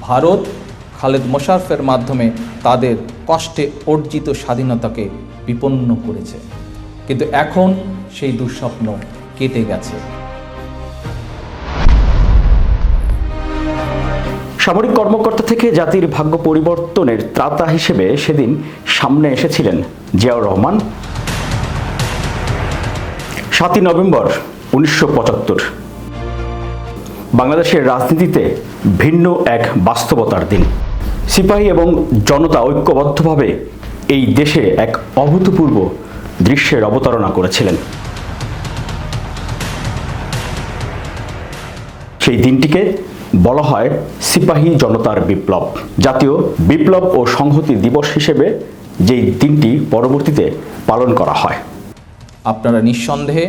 ভারত খালেদ মোশারফের মাধ্যমে তাদের কষ্টে অর্জিত স্বাধীনতাকে বিপন্ন করেছে। কিন্তু এখন সেই দুঃস্বপ্ন কেটে গেছে। সামরিক কর্মকর্তা থেকে জাতির ভাগ্য পরিবর্তনের ত্রাতা হিসেবে সেদিন সামনে এসেছিলেন জিয়াউর রহমান। সাতই নভেম্বর উনিশশো পঁচাত্তর। বাংলাদেশের রাজনীতিতে ভিন্ন এক বাস্তবতার দিন। সিপাহী এবং জনতা ঐক্যবদ্ধভাবে এই দেশে এক অভূতপূর্ব দৃশ্যের অবতারণা করেছিলেন। সেই দিনটিকে বলা হয় সিপাহী জনতার বিপ্লব। জাতীয় বিপ্লব ও সংহতি দিবস হিসেবে যেই দিনটি পরবর্তীতে পালন করা হয়। আপনারা নিঃসন্দেহে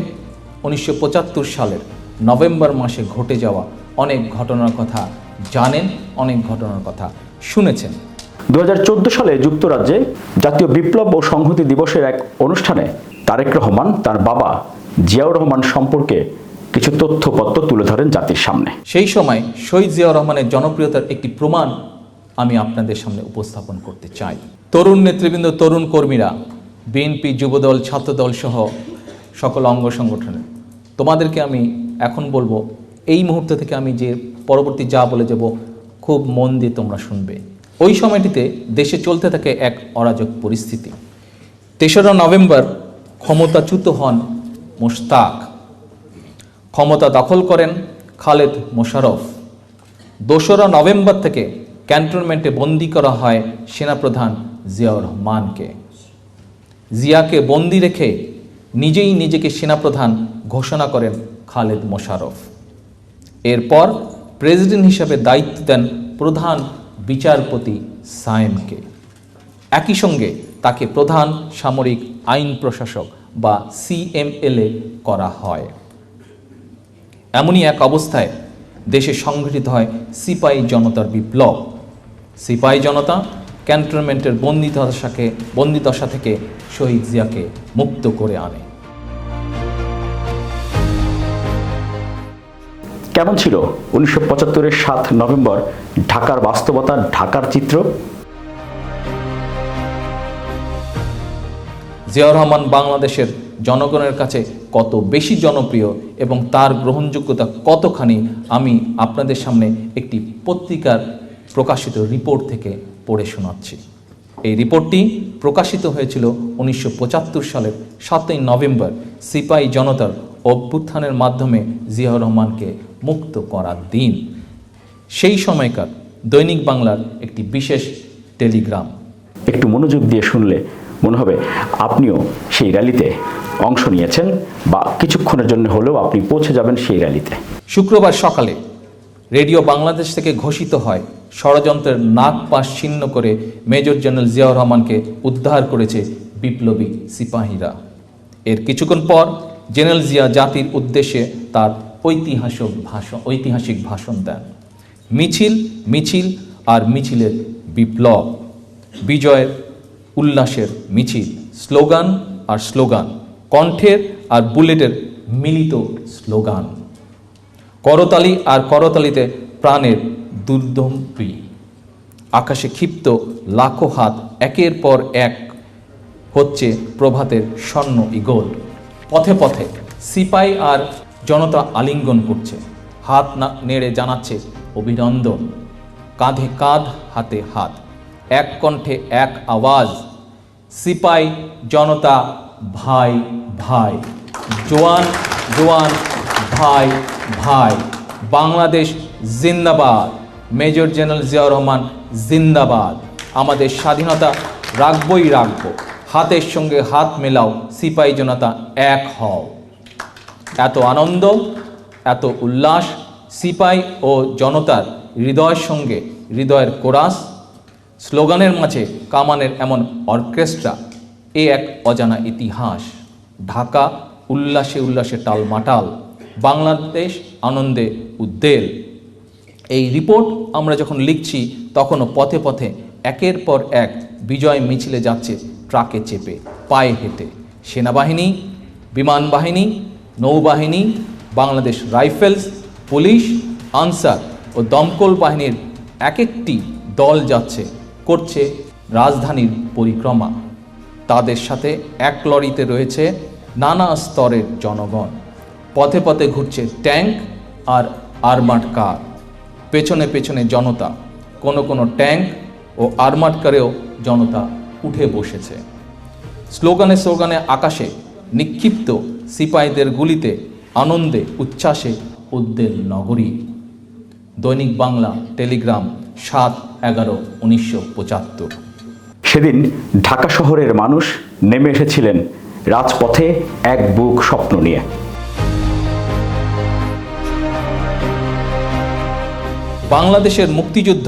উনিশশো পঁচাত্তর সালের নভেম্বর মাসে ঘটে যাওয়া অনেক ঘটনার কথা জানেন অনেক ঘটনার কথা। শুনেছেন। দুহাজার চোদ্দ সালে যুক্তরাজ্যে জাতীয় বিপ্লব ও সংহতি দিবসের এক অনুষ্ঠানে তারেক রহমান তার বাবা জিয়াউর রহমান সম্পর্কে কিছু তথ্যপত্র তুলে ধরেন জাতির সামনে। সেই সময় শহীদ জিয়াউর রহমানের জনপ্রিয়তার একটি প্রমাণ আমি আপনাদের সামনে উপস্থাপন করতে চাই। তরুণ নেতৃবৃন্দ তরুণ কর্মীরা বিএনপি যুবদল ছাত্রদল সহ সকল অঙ্গ সংগঠনের তোমাদেরকে আমি এখন বলব এই মুহূর্ত থেকে আমি যে পরবর্তী যা বলে যাব, খুব মন দিয়ে তোমরা শুনবে। ওই সময়টিতে দেশে চলতে থাকে এক অরাজক পরিস্থিতি। তেসরা নভেম্বর ক্ষমতাচ্যুত হন মোশতাক। ক্ষমতা দখল করেন খালেদ মোশারফ দোসরা নভেম্বর থেকে ক্যান্টনমেন্টে বন্দি করা হয় সেনাপ্রধান জিয়াউর রহমানকে। জিয়াকে বন্দি রেখে নিজেই নিজেকে সেনাপ্রধান ঘোষণা করেন খালেদ মোশারফ এরপর প্রেসিডেন্ট হিসাবে দায়িত্ব দেন প্রধান বিচারপতি সায়েমকে। একই সঙ্গে তাকে প্রধান সামরিক আইন প্রশাসক বা সিএমএলএ করা হয়। এমনই এক অবস্থায় দেশে সংঘটিত হয় সিপাহী জনতার বিপ্লব। সিপাহী জনতা ক্যান্টনমেন্টের বন্দিদশাকে, বন্দিদশা থেকে শহীদ জিয়াকে মুক্ত করে আনে। কেমন ছিল উনিশশো পঁচাত্তরের সাত নভেম্বর ঢাকার বাস্তবতা, ঢাকার চিত্র? জিয়াউর রহমান বাংলাদেশের জনগণের কাছে কত বেশি জনপ্রিয় এবং তার গ্রহণযোগ্যতা কতখানি, আমি আপনাদের সামনে একটি পত্রিকার প্রকাশিত রিপোর্ট থেকে পড়ে শোনাচ্ছি। এই রিপোর্টটি প্রকাশিত হয়েছিল উনিশশো পঁচাত্তর সালের সাতই নভেম্বর সিপাহী জনতার অভ্যুত্থানের মাধ্যমে জিয়াউর রহমানকে মুক্ত করার দিন। সেই সময়কার দৈনিক বাংলার একটি বিশেষ টেলিগ্রাম। একটু মনোযোগ দিয়ে শুনলে মনে হবে আপনিও সেই র্যালিতে অংশ নিয়েছেন বা কিছুক্ষণের জন্য হলেও আপনি পৌঁছে যাবেন সেই র্যালিতে। শুক্রবার সকালে রেডিও বাংলাদেশ থেকে ঘোষিত হয় ষড়যন্ত্রের নাক পাশ ছিন্ন করে মেজর জেনারেল জিয়াউর রহমানকে উদ্ধার করেছে বিপ্লবী সিপাহীরা। এর কিছুক্ষণ পর জেনারেল জিয়া জাতির উদ্দেশ্যে তার ঐতিহাসিক ভাষণ ঐতিহাসিক ভাষণ দেন। মিছিল মিছিল আর মিছিলের বিপ্লব। বিজয়ের উল্লাসের মিছিল, স্লোগান আর স্লোগান, কণ্ঠের আর বুলেটের মিলিত স্লোগান। করতালি আর করতালিতে প্রাণের দুর্দম্পি আকাশে ক্ষিপ্ত লাখো হাত একের পর এক হচ্ছে প্রভাতের স্বর্ণ ইগল পথে পথে সিপাই আর জনতা আলিঙ্গন করছে। হাত না নেড়ে জানাচ্ছে অভিনন্দন। কাঁধে কাঁধ, হাতে হাত। এক কণ্ঠে এক আওয়াজ। সিপাই, জনতা, ভাই ভাই। জোয়ান জোয়ান, ভাই ভাই। বাংলাদেশ জিন্দাবাদ। মেজর জেনারেল জিয়াউর রহমান জিন্দাবাদ। আমাদের স্বাধীনতা রাখবই রাখব। হাতের সঙ্গে হাত মেলাও সিপাহী জনতা এক হও। এত আনন্দ, এত উল্লাস, সিপাই ও জনতার হৃদয়ের সঙ্গে হৃদয়ের কোরাস, স্লোগানের মাঝে কামানের এমন অর্কেস্ট্রা, এ এক অজানা ইতিহাস। ঢাকা, উল্লাসে উল্লাসে টালমাটাল, বাংলাদেশ আনন্দে উদ্দেল এই রিপোর্ট আমরা যখন লিখছি, তখনও পথে পথে একের পর এক বিজয় মিছিলে যাচ্ছে ট্রাকে চেপে পায়ে হেঁটে সেনাবাহিনী, বিমান বাহিনী, নৌবাহিনী, বাংলাদেশ রাইফেলস, পুলিশ, আনসার ও দমকল বাহিনীর এক একটি দল যাচ্ছে, করছে রাজধানীর পরিক্রমা। তাদের সাথে এক লরিতে রয়েছে নানা স্তরের জনগণ। পথে পথে ঘুরছে ট্যাঙ্ক আর আর্মাড কার। পেছনে পেছনে জনতা, কোনো কোনো ট্যাঙ্ক ও আর্মাড কারেও জনতা উঠে বসেছে। স্লোগানে স্লোগানে আকাশে নিক্ষিপ্ত সিপাহীদের গুলিতে আনন্দে উচ্ছ্বাসে উদ্বেল নগরী। দৈনিক বাংলা টেলিগ্রাম সাত এগারো উনিশশো পঁচাত্তর। সেদিন ঢাকা শহরের মানুষ নেমে এসেছিলেন রাজপথে এক বুক স্বপ্ন নিয়ে। বাংলাদেশের মুক্তিযুদ্ধ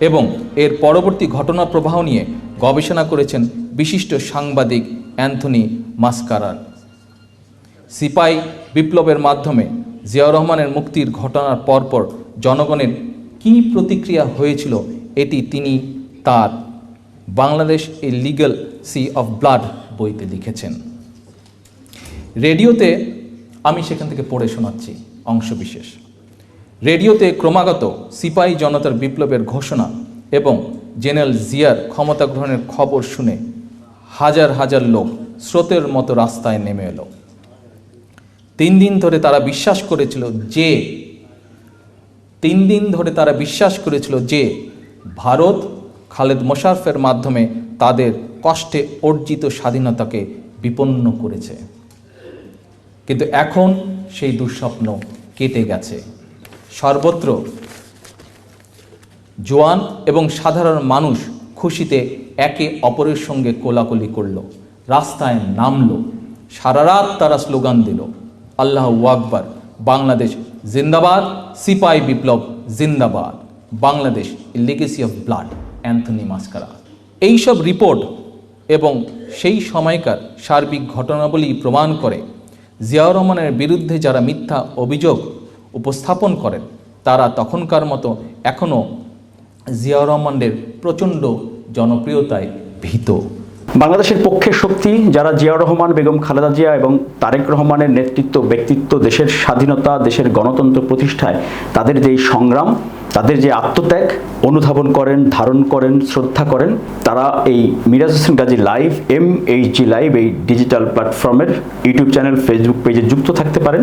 এবং এর পরবর্তী ঘটনা প্রবাহ নিয়ে গবেষণা করেছেন বিশিষ্ট সাংবাদিক অ্যান্থনি মাস্কারার। সিপাই বিপ্লবের মাধ্যমে জিয়াউর রহমানের মুক্তির ঘটনার পরপর জনগণের কী প্রতিক্রিয়া হয়েছিল এটি তিনি তার Bangladesh a legacy of blood বইতে লিখেছেন। রেডিওতে আমি সেখান থেকে পড়ে শোনাচ্ছি অংশবিশেষ রেডিওতে ক্রমাগত সিপাহী জনতার বিপ্লবের ঘোষণা এবং জেনারেল জিয়ার ক্ষমতা গ্রহণের খবর শুনে হাজার হাজার লোক স্রোতের মতো রাস্তায় নেমে এলো। তিন দিন ধরে তারা বিশ্বাস করেছিল যে, তিন দিন ধরে তারা বিশ্বাস করেছিল যে ভারত খালেদ মোশারফের মাধ্যমে তাদের কষ্টে অর্জিত স্বাধীনতাকে বিপন্ন করেছে। কিন্তু এখন সেই দুঃস্বপ্ন কেটে গেছে। সর্বত্র জোয়ান এবং সাধারণ মানুষ খুশিতে একে অপরের সঙ্গে কোলাকুলি করল, রাস্তায় নামল। সারা রাত তারা স্লোগান দিল, আল্লাহ আকবর, বাংলাদেশ জিন্দাবাদ, সিপাই বিপ্লব জিন্দাবাদ, Bangladesh legacy of blood Anthony Mascarenhas এইসব রিপোর্ট এবং সেই সময়কার সার্বিক ঘটনাবলী প্রমাণ করে জিয়াউর রহমানের বিরুদ্ধে যারা মিথ্যা অভিযোগ উপস্থাপন করেন, তারা তখনকার মতো এখনও জিয়াউর রহমানের প্রচণ্ড জনপ্রিয়তায় ভীত। বাংলাদেশের পক্ষে শক্তি, যারা জিয়াউর রহমান, বেগম খালেদা জিয়া এবং তারেক রহমানের নেতৃত্ব, ব্যক্তিত্ব, দেশের স্বাধীনতা, দেশের গণতন্ত্র প্রতিষ্ঠায় তাদের যে সংগ্রাম, তাদের যে আত্মত্যাগ, অনুধাবন করেন, ধারণ করেন, শ্রদ্ধা করেন, তারা এই Miraj Hossain Gazi live M H G live এই ডিজিটাল প্ল্যাটফর্মের ইউটিউব চ্যানেল ফেসবুক পেজে যুক্ত থাকতে পারেন।